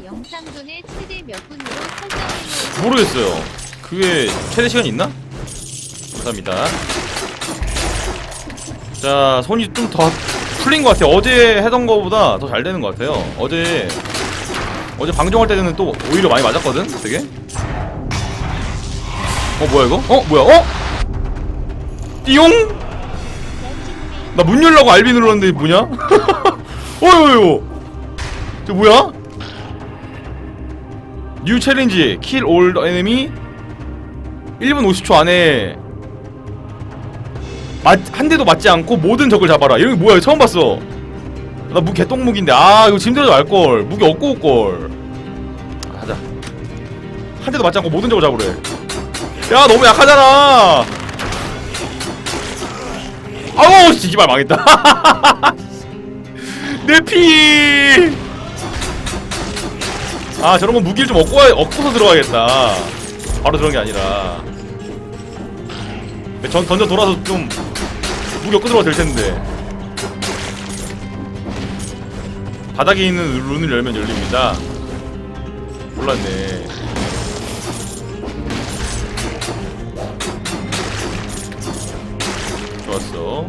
최대 영상존의 최대 몇 분으로 설정해 모르겠어요. 그게 최대 시간이 있나? 감사합니다. 자, 손이 좀 더 풀린 것 같아요. 어제 하던 거보다 더 잘 되는 것 같아요. 어제 어제 방종할 때는 또 오히려 많이 맞았거든, 되게. 어 뭐야 이거? 어 뭐야? 어? 띠용? 나 문 열라고 알비 눌렀는데 뭐냐? 어이구 저 뭐야? 뉴 챌린지 킬 올 에네미 1분 50초 안에 맞, 한 대도 맞지 않고 모든 적을 잡아라. 이런 게 뭐야? 처음 봤어. 나 무기 개똥무기인데. 아 이거 짐들어도 알걸. 무기 얻고 올걸. 아, 하자. 한 대도 맞지 않고 모든 적을 잡으래. 야 너무 약하잖아. 아우 씨발 망했다. 내 피 아 저런 건 무기를 좀 얻고 와- 얻고서 들어가야겠다. 바로 들어간 게 아니라. 전 던져 돌아서 좀 무기 얻고 들어가 될 텐데. 바닥에 있는 룬을 열면 열립니다. 몰랐네. 좋았어.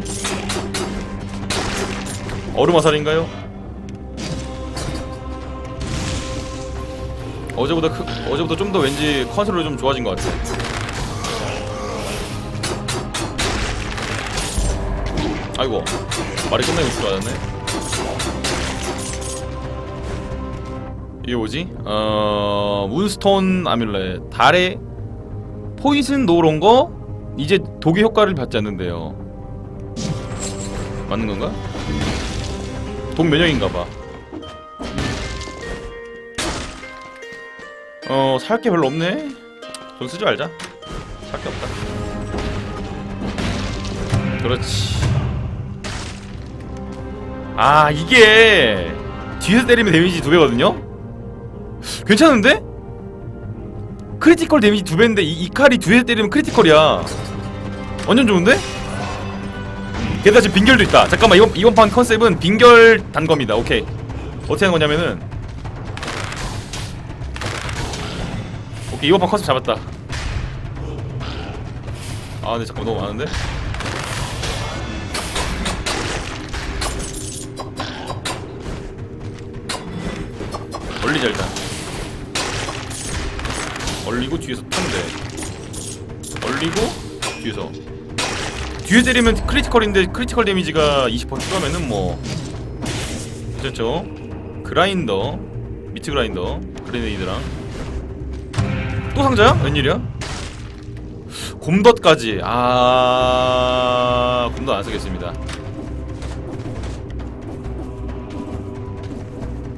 얼음 화살인가요? 어제보다 크, 어제보다 좀 더 왠지 컨트롤이 좀 좋아진 것 같아. 아이고 말이 있을 줄 알았네. 이게 뭐지? 어 문스톤 아뮬렛 달에 포이즌 노런 거 이제 독의 효과를 받지 않는데요. 맞는 건가? 독 면역인가 봐. 어, 살 게 별로 없네. 돈 쓰지 말자. 살 게 없다. 그렇지. 아, 이게 뒤에서 때리면 데미지 두 배거든요. 괜찮은데? 크리티컬 데미지 두 배인데 이, 이 칼이 뒤에서 때리면 크리티컬이야. 완전 좋은데? 게다가 지금 빙결도 있다. 잠깐만 이번 이번 판 컨셉은 빙결 단검이다. 오케이. 어떻게 하는 거냐면은 오케이 이번 판 컨셉 잡았다. 아 근데 잠깐 너무 많은데? 얼리자 일단. 얼리고 뒤에서 탄대. 얼리고 뒤에서. 뒤에 때리면 크리티컬인데 크리티컬 데미지가 20% 추가면은 뭐 괜찮죠? 그라인더 미트 그라인더 그레네이드랑 또 상자야? 웬일이야? 곰덧까지. 아 곰덧 안 쓰겠습니다.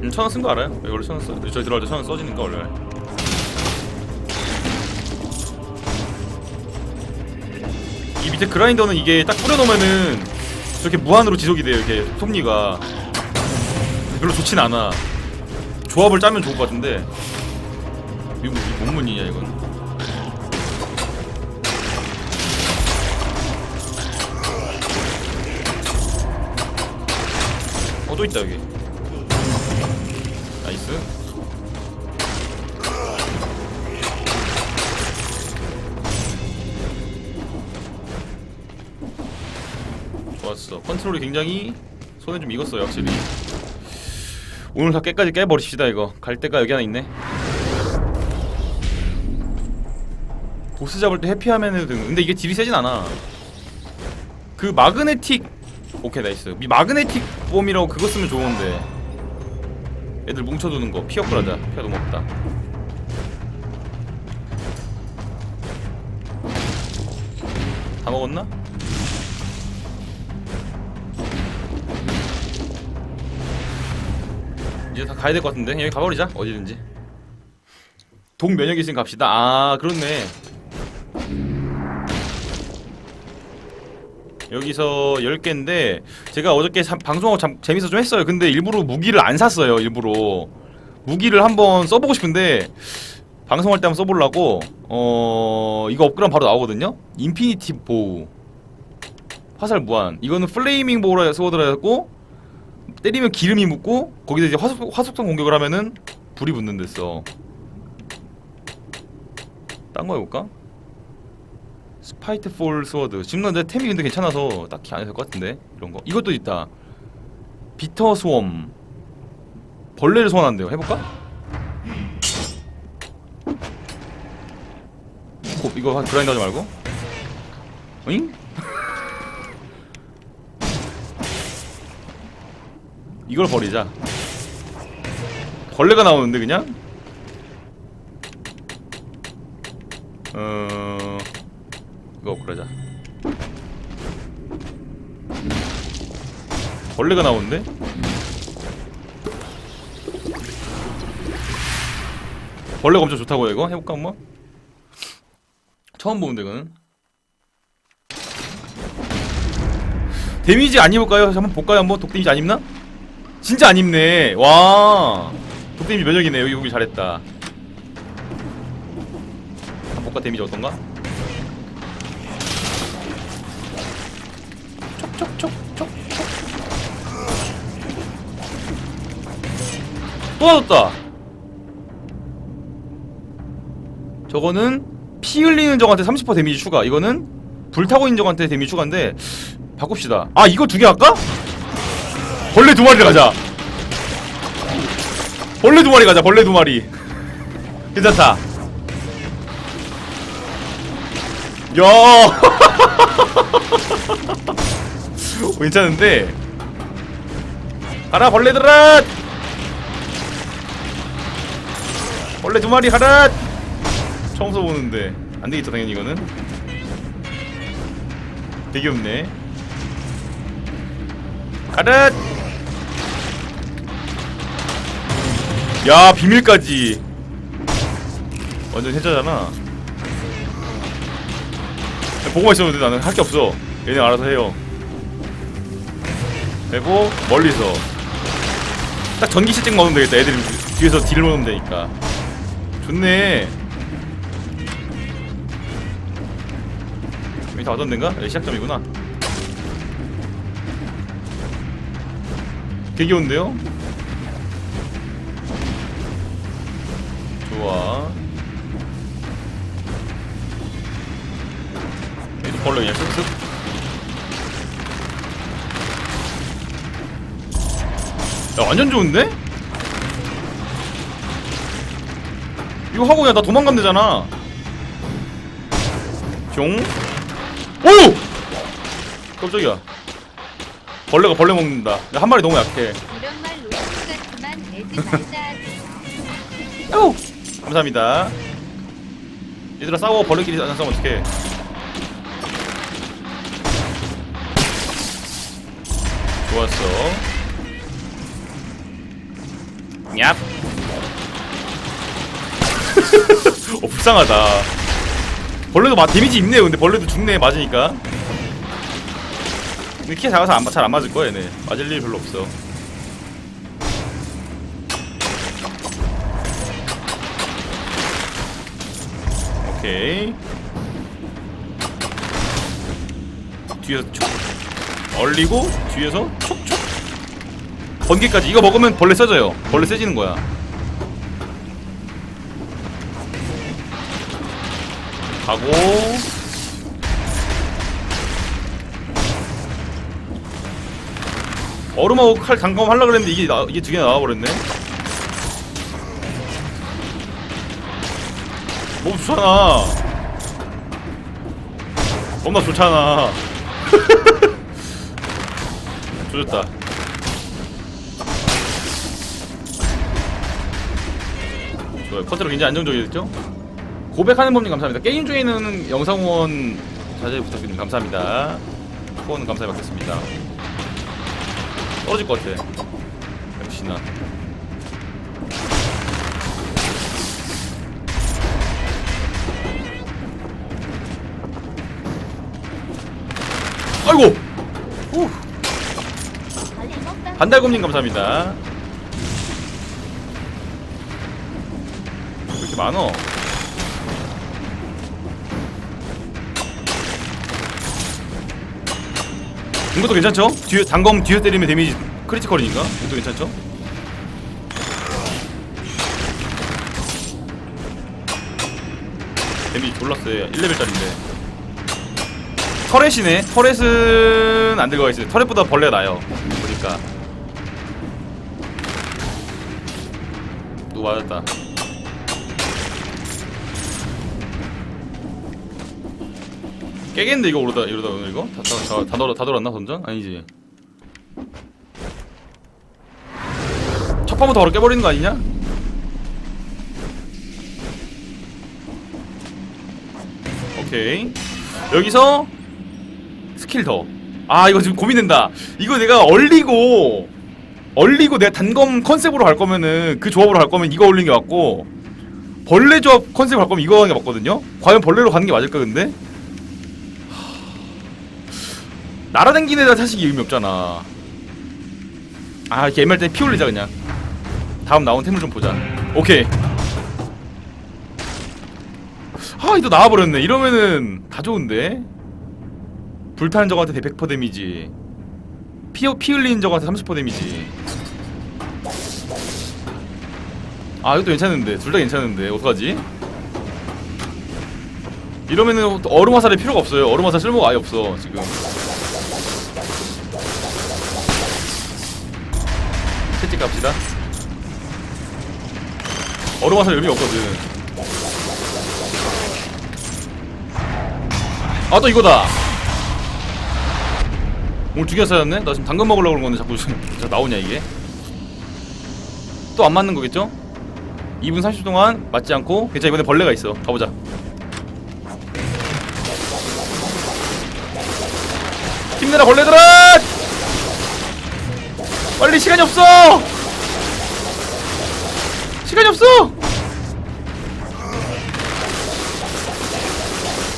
음, 천원 쓴 거 알아요? 원래 천원 써? 저희 들어갈 때 천원 써지니까 원래. 이 밑에 그라인더는 이게 딱 뿌려놓으면은 저렇게 무한으로 지속이 돼요 이렇게 속리가. 별로 좋진 않아. 조합을 짜면 좋을 것 같은데 이거 무슨 논문이냐 이건. 어 또 있다 여기. 나이스. 좋았어. 컨트롤이 굉장히 손에 좀 익었어요 확실히. 오늘 다 깨까지 깨버리시다 이거. 갈 데가 여기 하나 있네 보스 잡을 때 해피하면 해도 되는 근데 이게 딜이 세진 않아. 그 마그네틱 오케이 나이스. 이 마그네틱 봄이라고 그거 쓰면 좋은데. 애들 뭉쳐두는 거. 피어클 하자. 피가 너무 없다. 다 먹었나? 이제 다 가야 될 것 같은데? 여기 가버리자. 어디든지. 독 면역이 있으면 갑시다. 아 그렇네 여기서 10개인데 제가 어저께 참- 방송하고 참 재밌어 좀 했어요. 근데 일부러 무기를 안 샀어요 일부러. 무기를 한번 써보고 싶은데 방송할 때 한번 써보려고 어 이거 업그레이드 바로 나오거든요. 인피니티 보우. 화살 무한. 이거는 플레이밍 보우라 소드라고 때리면 기름이 묻고 거기서 이제 화속, 화속성 공격을 하면은 불이 붙는 데서 딴거 해볼까? 스파이트 폴 스워드. 지금 근데 템이 근데 괜찮아서 딱히 안 해도 될 것 같은데 이런 거. 이것도 있다. 비터 스웜. 벌레를 소환한대요. 해볼까? 고, 이거 한 그라인드 하지 말고. 응? 이걸 버리자. 벌레가 나오는데 그냥? 어... 이거 그러자 벌레가 나오는데? 벌레가 엄청 좋다고요 이거? 해볼까 한번? 처음 보는데 이거는 데미지 안 입을까요? 한번 볼까요 한번? 독 데미지 안 입나? 진짜 안 입네 와 독데미지 면역이네 여기 여기 잘했다 한번 볼까 데미지 어떤가? 또 맞았다. 저거는 피 흘리는 적한테 30% 데미지 추가. 이거는 불타고 있는 적한테 데미지 추가인데 바꿉시다. 아 이거 두 개 할까? 벌레 두 마리를 가자. 벌레 두 마리 가자 벌레 두 마리. 괜찮다. 야. 어, 괜찮은데. 가라 벌레들아 벌레 두 마리 가라! 처음 써보는데. 안 되겠죠 당연히 이거는. 되게 없네. 가라! 야 비밀까지. 완전 해자잖아. 보고만 있었는데 나는. 할 게 없어. 얘네 알아서 해요. 그리고 멀리서. 딱 전기 실증 먹으면 되겠다. 애들이 뒤에서 딜을 먹으면 되니까 좋네 여기 다 데인가? 여기 시작점이구나 되게 귀여운데요? 좋아 얘도 벌레 그냥 쓱쓱 야 완전 좋은데? 이거 하고 그냥 나 도망가면 되잖아. 종. 오! 깜짝이야. 벌레가 벌레 먹는다. 야, 한 마리 너무 약해. 이런 말 로봇 같지만 내지 말자. 오! 감사합니다. 얘들아 싸워. 벌레끼리 안 싸우면 어떡해. 좋았어. 얍 어, 불쌍하다. 벌레도 마, 데미지 있네 근데 벌레도 죽네 맞으니까. 근데 키가 작아서 잘안 맞을 거야 얘네. 맞을 일 별로 없어. 오케이. 뒤에서 촉. 얼리고 뒤에서 촉촉. 번개까지. 이거 먹으면 벌레 세져요. 벌레 세지는 거야 가고. 얼음하고 칼 단검 하려고 그랬는데 이게 나, 이게 두 개나 나와버렸네. 뭐 좋잖아. 너무나 좋잖아. 조졌다. 좋아요 컨트롤 굉장히 안정적이었죠? 고백하는 법님 감사합니다. 게임 중에는 영상 후원 자제 부탁드립니다. 감사합니다. 후원은 감사히 받겠습니다. 떨어질 것 같아. 역시나. 아이고! 후. 반달곰님 감사합니다. 왜 이렇게 많어 이것도 괜찮죠? 뒤에 단검 뒤에 때리면 데미지 크리티컬이니까. 이것도 괜찮죠? 데미지 졸라 세 1레벨짜리인데. 터렛이네. 터렛은 안 들어가 있어요. 터렛보다 벌레 나요. 보니까. 또 맞았다. 깨겠는데 이거 오르다 이러다 오늘 이거? 다, 다, 다, 다, 돌아, 다 돌았나 던전? 아니지 첫 판부터 바로 깨버리는 거 아니냐? 오케이 여기서 스킬 더. 아 이거 지금 고민된다. 이거 내가 얼리고 얼리고 내가 단검 컨셉으로 갈 거면은 그 조합으로 갈 거면 이거 올리는 게 맞고 벌레 조합 컨셉으로 갈 거면 이거 하는 게 맞거든요. 과연 벌레로 가는 게 맞을까 근데? 하... 날아다니는 애가 사실 의미 없잖아. 아 이렇게 MR 때피 올리자 그냥. 다음 나온 템을 좀 보자. 오케이. 아 이거 나와버렸네 이러면은 다 좋은데 불타는 적한테 100% 데미지 피, 피 흘리는 적한테 30% 데미지 아 이것도 괜찮은데 둘 다 괜찮은데 어떡하지? 이러면은 얼음 화살이 필요가 없어요 얼음 화살 쓸모가 아예 없어 지금 갑시다. 화살 의미 없거든. 아 또 이거다. 오늘 두개 쌓였네? 나 지금 당근 먹으려고 그런 건데 자꾸 자, 나오냐 이게? 또 안 맞는 거겠죠? 2분 30초 동안 맞지 않고 괜찮아 이번에 벌레가 있어. 가보자. 힘내라 벌레들아! 빨리 시간이 없어 시간이 없어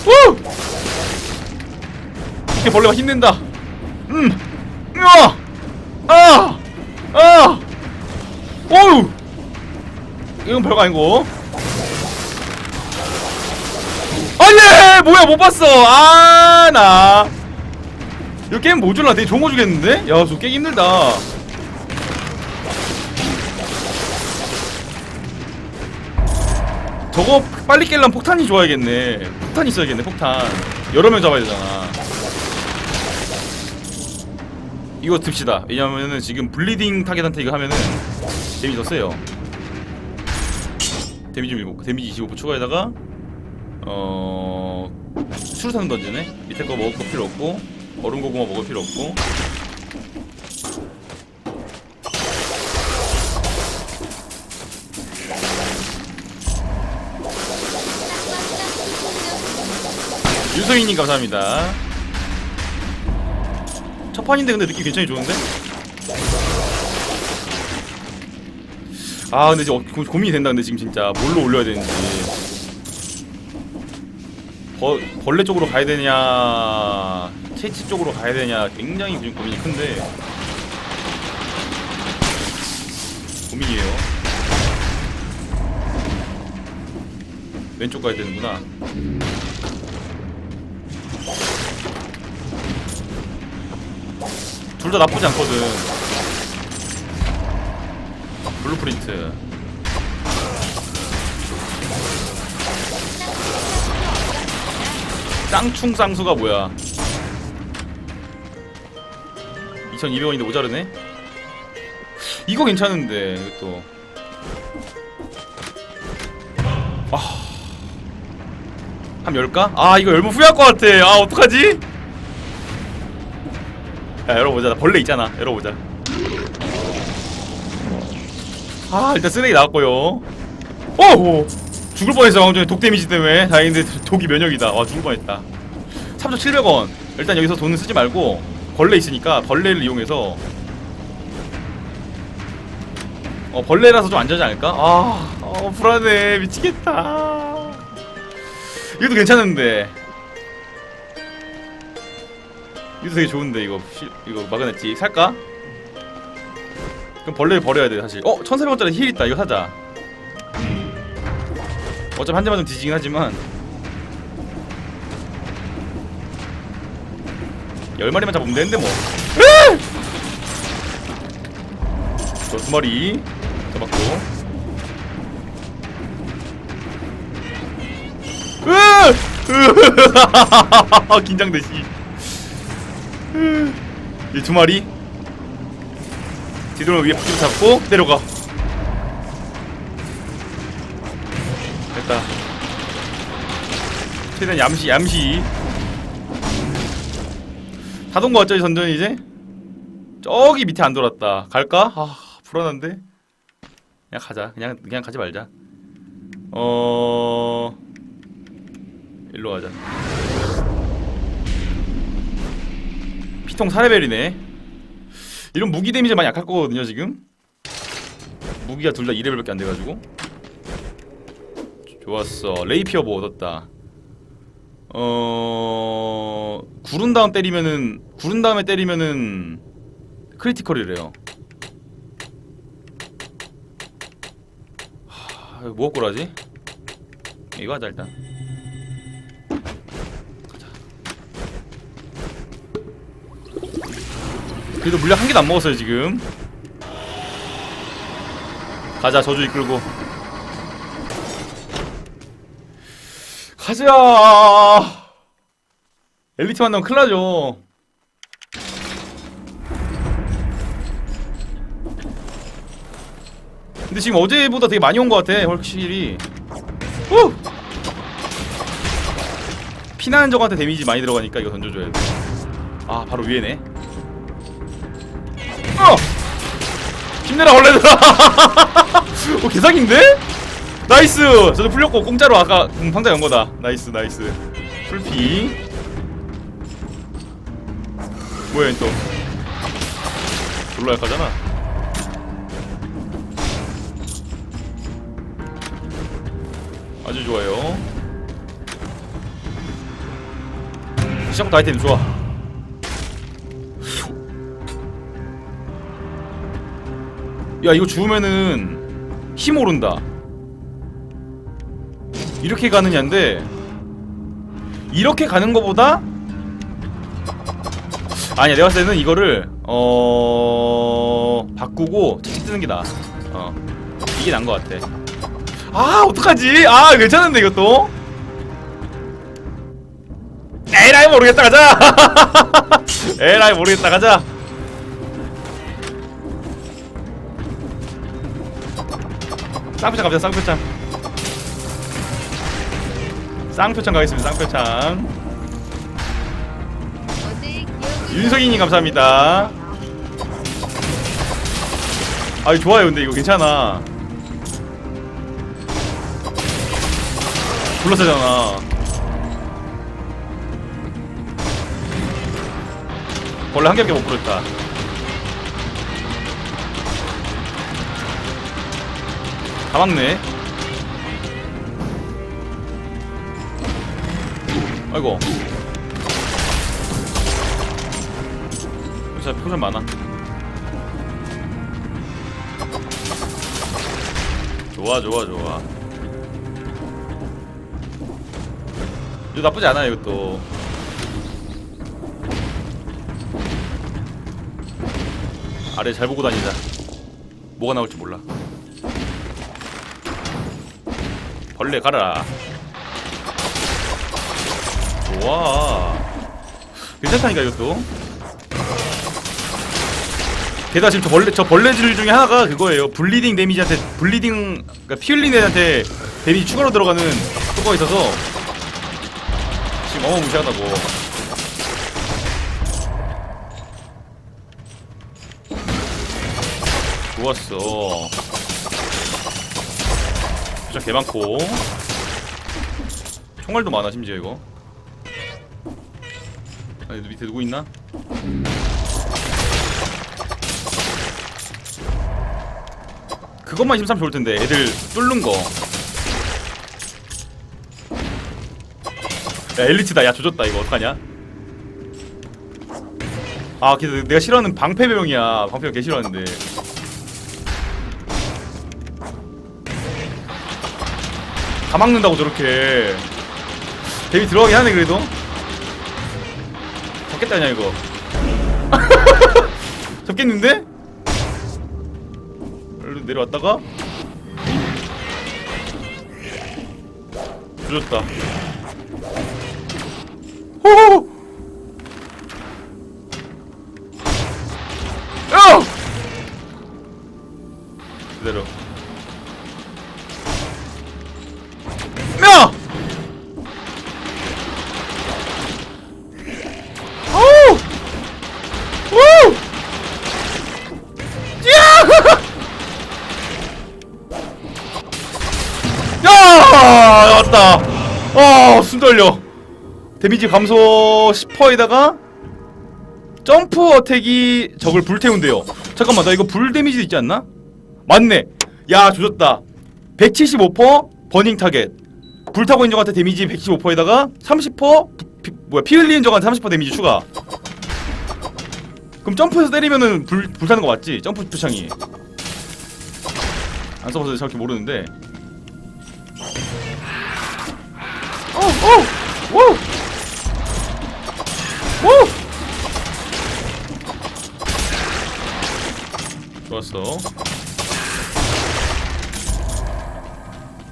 우! 이렇게 벌레가 힘낸다. 음, 으아, 아, 아, 오우. 이건 별거 아니고. 아니, 뭐야 못 봤어. 아, 나. 이 게임 뭐 줄라 되게 좋은 거 주겠는데? 야, 저 깨기 힘들다. 저거 빨리 깰려면 폭탄이 좋아야겠네. 폭탄 있어야겠네, 폭탄. 여러 명 잡아야 되잖아. 이거 듭시다. 왜냐면은 지금 블리딩 타겟한테 이거 하면은 데미지 더 세요. 데미지 25, 데미지 25 추가에다가 어 수류탄 던지네. 밑에 거 먹을 거 필요 없고 얼음 고구마 먹을 필요 없고. 유성희님 감사합니다. 첫 판인데 근데 느낌 굉장히 좋은데? 아 근데 이제 어, 고, 고민이 된다 근데 지금 진짜. 뭘로 올려야 되는지. 버, 벌레 쪽으로 가야 되냐 채치 쪽으로 가야 되냐 굉장히 지금 고민이 큰데. 고민이에요. 왼쪽 가야 되는구나 둘 다 나쁘지 않거든. 블루프린트. 쌍충 쌍수가 뭐야? 2,200원인데 모자르네? 이거 괜찮은데 이것도. 아. 한 열까? 아 이거 열면 후회할 것 같아. 아 어떡하지? 야 열어보자. 나 벌레 있잖아. 열어보자. 아 일단 쓰레기 나왔고요. 오! 죽을 뻔했어 방금 전에 독 데미지 때문에. 다행인데 독이 면역이다. 와 죽을 뻔했다. 3,700원. 일단 여기서 돈은 쓰지 말고 벌레 있으니까 벌레를 이용해서. 어 벌레라서 좀 안전하지 않을까? 아 어, 불안해. 미치겠다. 이것도 괜찮은데 이거 되게 좋은데 이거 시, 이거 마그네틱 살까? 그럼 벌레를 버려야 돼 사실 어? 1400원짜리 힐 있다 이거 사자 어차피 한 대만 좀 뒤지긴 하지만 열 마리만 잡으면 되는데 뭐 저 두 마리 잡았고 으아! 긴장돼 씨. 이두 마리. 뒤돌아 위에 붙임 잡고 내려가. 됐다. 최대한 얌시 얌시. 다 돈 거 같죠 이 전전이 이제? 저기 밑에 안 돌았다. 갈까? 아 불안한데. 그냥 가자. 그냥 그냥 가지 말자. 어 일로 가자. 피통 4레벨이네. 이런 무기 데미지 많이 약할 거거든요 지금. 무기가 둘 다 2레벨밖에 안 돼가지고. 좋았어. 레이피어 뭐 얻었다. 어 구른 다음 때리면은 구른 다음에 때리면은 크리티컬이래요. 하, 뭐 꼬라지? 이거 하자 일단. 그래도 물약 한 개도 안 먹었어요 지금. 가자 저주 이끌고. 가자. 엘리트 만나면 큰일 나죠. 근데 지금 어제보다 되게 많이 온 것 같아 확실히 후! 피나는 적한테 데미지 많이 들어가니까 이거 던져줘야 돼 아 바로 위에네 어! 힘내라 원래들아 오 개사기인데? 나이스 저도 풀렸고 공짜로 아까 음, 상자 연 거다 나이스 나이스 풀피 뭐야 얘또 졸라 약하잖아 아주 좋아요. 시작부터 아이템 좋아. 야 이거 주우면은 힘 오른다. 이렇게 가느냐인데 이렇게 가는 거보다 아니야 내가 봤을 때는 이거를 어 바꾸고 찍찍 뜨는 게 나아. 어 이게 나은 것 같아. 아 어떡하지? 아 괜찮은데 이것도 에라이 모르겠다 가자 에라이 모르겠다 가자 쌍표창 갑시다 쌍표창. 쌍표창 가겠습니다 쌍표창. 윤석이님 감사합니다. 아 좋아요 근데 이거 괜찮아. 불러서잖아. 원래 한 개밖에 못 부렸다 다 막네. 아이고. 진짜 표정 많아. 좋아 좋아 좋아. 이거 나쁘지 않아 이것도. 아래 잘 보고 다니자. 뭐가 나올지 몰라 벌레 가라. 좋아. 괜찮다니까 이것도. 게다가 지금 저 벌레 저 벌레질 중에 하나가 그거예요. 블리딩 데미지한테 블리딩 그러니까 피 흘리는 애한테 데미지 추가로 들어가는 효과가 있어서 지금 어마무시하다고. 좋았어 진짜 개 많고 총알도 많아 심지어 이거 아니 밑에 누구 있나? 그것만 힘삼 좋을 텐데 애들 뚫는 거. 야 엘리트다 야 조졌다 이거 어떡하냐? 아 근데 내가 싫어하는 방패병이야 방패병 개 싫어하는데 다 막는다고 저렇게 데뷔 들어가긴 하네 그래도 잡겠다냐 이거 잡겠는데? 내려왔다가 오! 야! 야! 왔다. 어, 순 떨려. 데미지 감소 10%에다가 점프 어택이 적을 불태운대요. 잠깐만, 나 이거 불 데미지 있지 않나? 맞네. 야, 조졌다. 175% 버닝 타겟. 불타고 있는 적한테 데미지 115%에다가 30% 피, 뭐야 피 흘리는 적한테 30% 데미지 추가. 그럼 점프해서 때리면은 불 불타는 거 맞지? 점프 표창이. 안 써봐서 정확히 모르는데. 좋았어.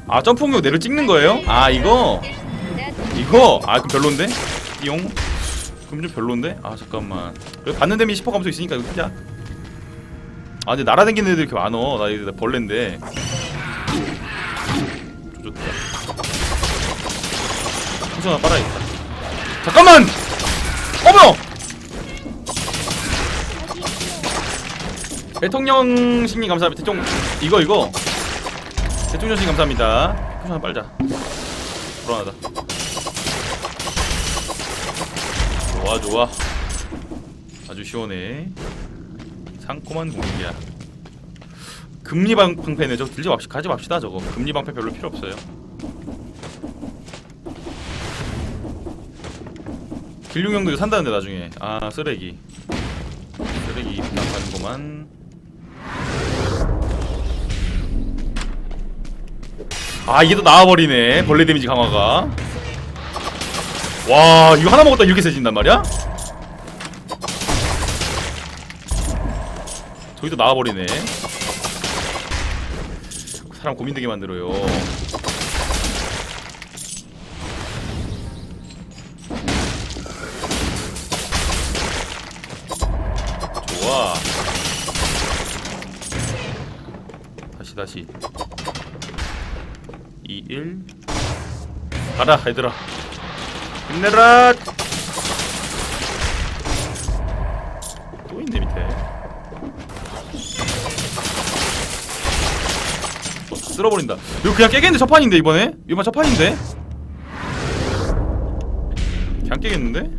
아 점프 공격 내를 찍는 거예요? 아 이거 이거 아 그럼 별론데? 띠용 그럼 좀 별론데? 아 잠깐만 그래 받는 데미지 10% 감소 있으니까 이거 쓰자 아 근데 날아다니는 애들 이렇게 많어 나 이거 벌레인데 조졌다 풍선아 빨아야겠다 잠깐만! 어머! 대통령 신님 감사합니다. 대통 이거 이거. 대통령 신님 감사합니다. 풍선아 빨자. 불안하다. 좋아 좋아. 아주 시원해. 상콤한 공기야. 금리 방, 방패네 저거 들지 맙시 가지 맙시다 저거. 금리 방패 별로 필요 없어요. 길룡형도 산다는데 나중에. 아 쓰레기. 쓰레기 부담하는구만 아 이게 또 나와버리네 벌레 데미지 강화가. 와 이거 하나 먹었다 이렇게 세진단 말이야? 저기도 나와버리네. 사람 고민되게 만들어요 가라 얘들아 힘내라 또 있네 밑에 어, 쓸어버린다 이거 그냥 깨겠는데 첫판인데 이번에? 이번 첫판인데? 그냥 깨겠는데?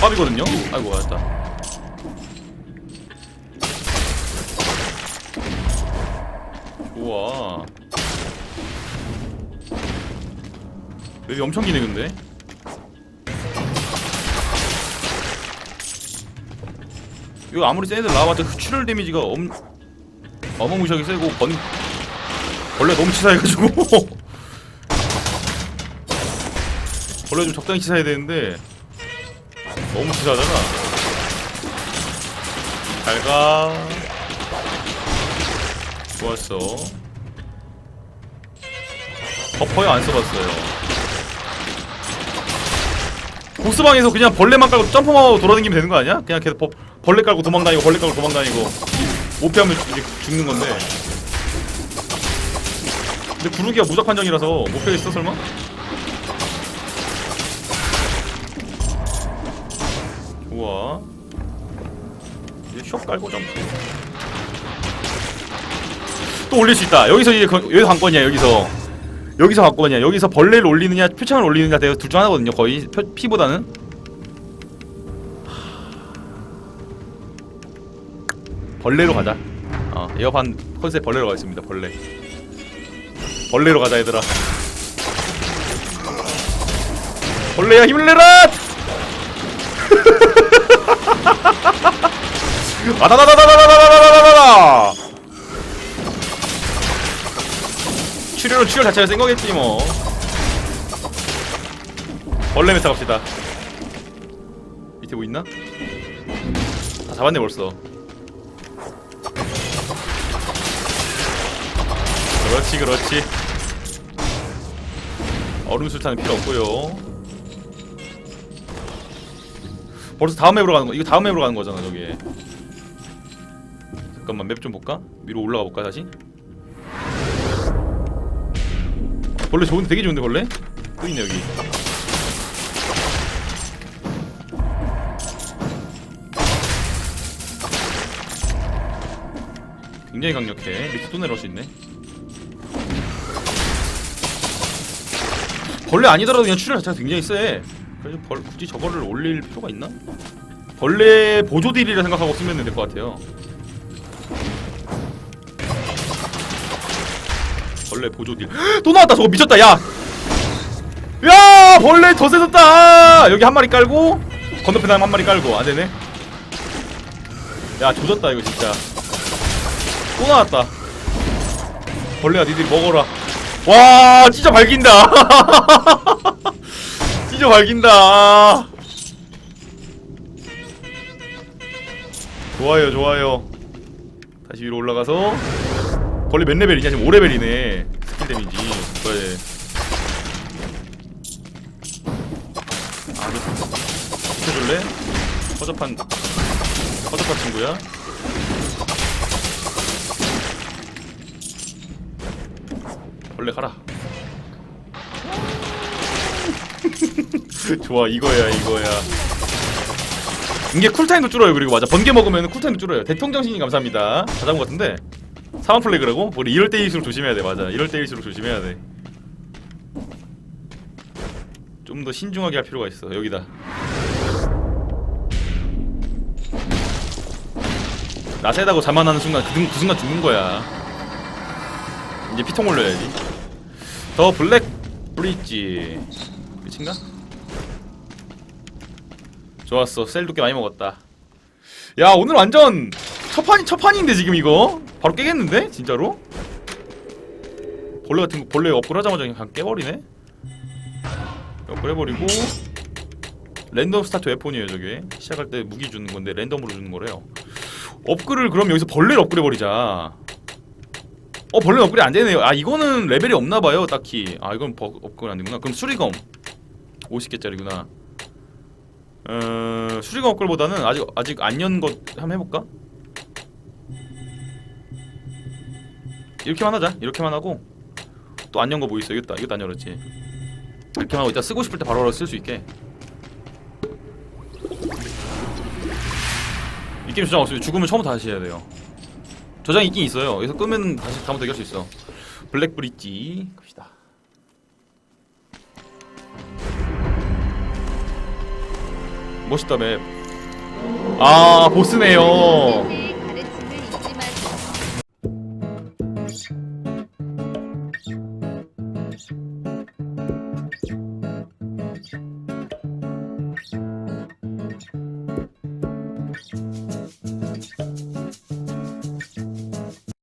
밥이거든요? 아이고 맞았다 우와. 맵이 엄청 기네 근데. 이거 아무리 센 애들 나와봤자 흡출혈 데미지가 엄 어마무시하게 세고 번 벌레 너무 치사해가지고. 벌레 좀 적당히 치사해야 되는데 너무 치사하잖아. 잘가 좋았어. 버퍼요 안 써봤어요. 보스방에서 그냥 벌레만 깔고 점프만 하고 돌아다니면 되는 거 아니야? 그냥 계속 버, 벌레 깔고 도망다니고 벌레 깔고 도망다니고. 못 피하면 이제 죽는 건데. 근데 구르기가 무적 판정이라서 못 피하겠어 설마? 좋아 이제 숍 깔고 점프 또 올릴 수 있다 여기서 이제 거, 여기서 관건이야 여기서 여기서 관건이야 여기서 벌레를 올리느냐 표창을 올리느냐 내가 둘 중 하나거든요 거의 표, 피보다는 벌레로 가자 어 에어반 컨셉 벌레로 가겠습니다 벌레 벌레로 가자 얘들아 벌레야 힘을 내라 아다다다다다다다다다다다 출혈은 출혈 자체가 센 거겠지 뭐 벌레 메타 갑시다 밑에 뭐 있나? 다 잡았네 벌써 그렇지 그렇지 얼음 술탄은 필요 없고요 벌써 다음 맵으로 가는 거 이거 다음 맵으로 가는 거잖아 저기 잠깐만 맵 좀 볼까? 위로 올라가 볼까 다시? 벌레 좋은데 되게 좋은데 벌레? 또 있네 여기. 굉장히 강력해. 밑에 또 내려올 수 있네. 벌레 아니더라도 그냥 출혈 자체가 굉장히 세. 그래서 벌, 굳이 저거를 올릴 필요가 있나? 벌레 보조 딜이라 생각하고 쓰면 될 것 같아요 벌레 보조 딜. 또 나왔다 저거 미쳤다 야. 야 벌레 더 세졌다. 여기 한 마리 깔고 건너편에 한 마리 깔고 안 되네. 야 조졌다 이거 진짜. 또 나왔다. 벌레야 니들이 먹어라. 와 진짜 밝긴다. 진짜 밝긴다. 좋아요 좋아요. 다시 위로 올라가서 벌레 몇 레벨이냐 지금 5레벨이네. 스킬 데미지. 그래 아 비켜줄래? 허접한 허접한 친구야? 벌레 가라. 좋아 이거야 이거야. 이게 쿨타임도 줄어요 그리고 맞아. 번개 먹으면 쿨타임도 줄어요. 대통령신이 감사합니다. 다 잡은 것 같은데 사망 플래그라고? 우리 이럴 때일수록 조심해야 돼. 맞아. 이럴 때일수록 조심해야 돼 좀 더 신중하게 할 필요가 있어. 여기다. 나 세다고 자만하는 순간 그, 그 순간 죽는 거야. 이제 피통 올려야지. 더 블랙 브릿지. 끝인가? 좋았어. 셀도 꽤 많이 먹었다. 야 오늘 완전 첫 판이 첫 판인데 지금 이거 바로 깨겠는데 진짜로? 벌레 같은 거 벌레 업글 하자마자 그냥 깨버리네. 업글 해버리고 랜덤 스타트 웨폰이에요 저게 시작할 때 무기 주는 건데 랜덤으로 주는 거래요. 업글을 그럼 여기서 벌레를 업글 해버리자. 어 벌레 업글이 안 되네요. 아 이거는 레벨이 없나 봐요 딱히. 아 이건 버, 업글 안 되구나. 그럼 수리검 50개짜리구나. 어 수리검 업글보다는 아직 아직 안연것 한번 해볼까? 이렇게만 하자. 이렇게만 하고 또 안 연 거 뭐 있어? 이것도 이것도 안 열었지. 이렇게만 하고 이따 쓰고 싶을 때 바로 쓸수 있게. 이 게임 저장 없으면 죽으면 처음부터 다시 해야 돼요. 저장이 있긴 있어요. 여기서 끄면 다시 다음부터 얘기할 수 있어. 블랙 브릿지. 갑시다. 멋있다 맵아 보스네요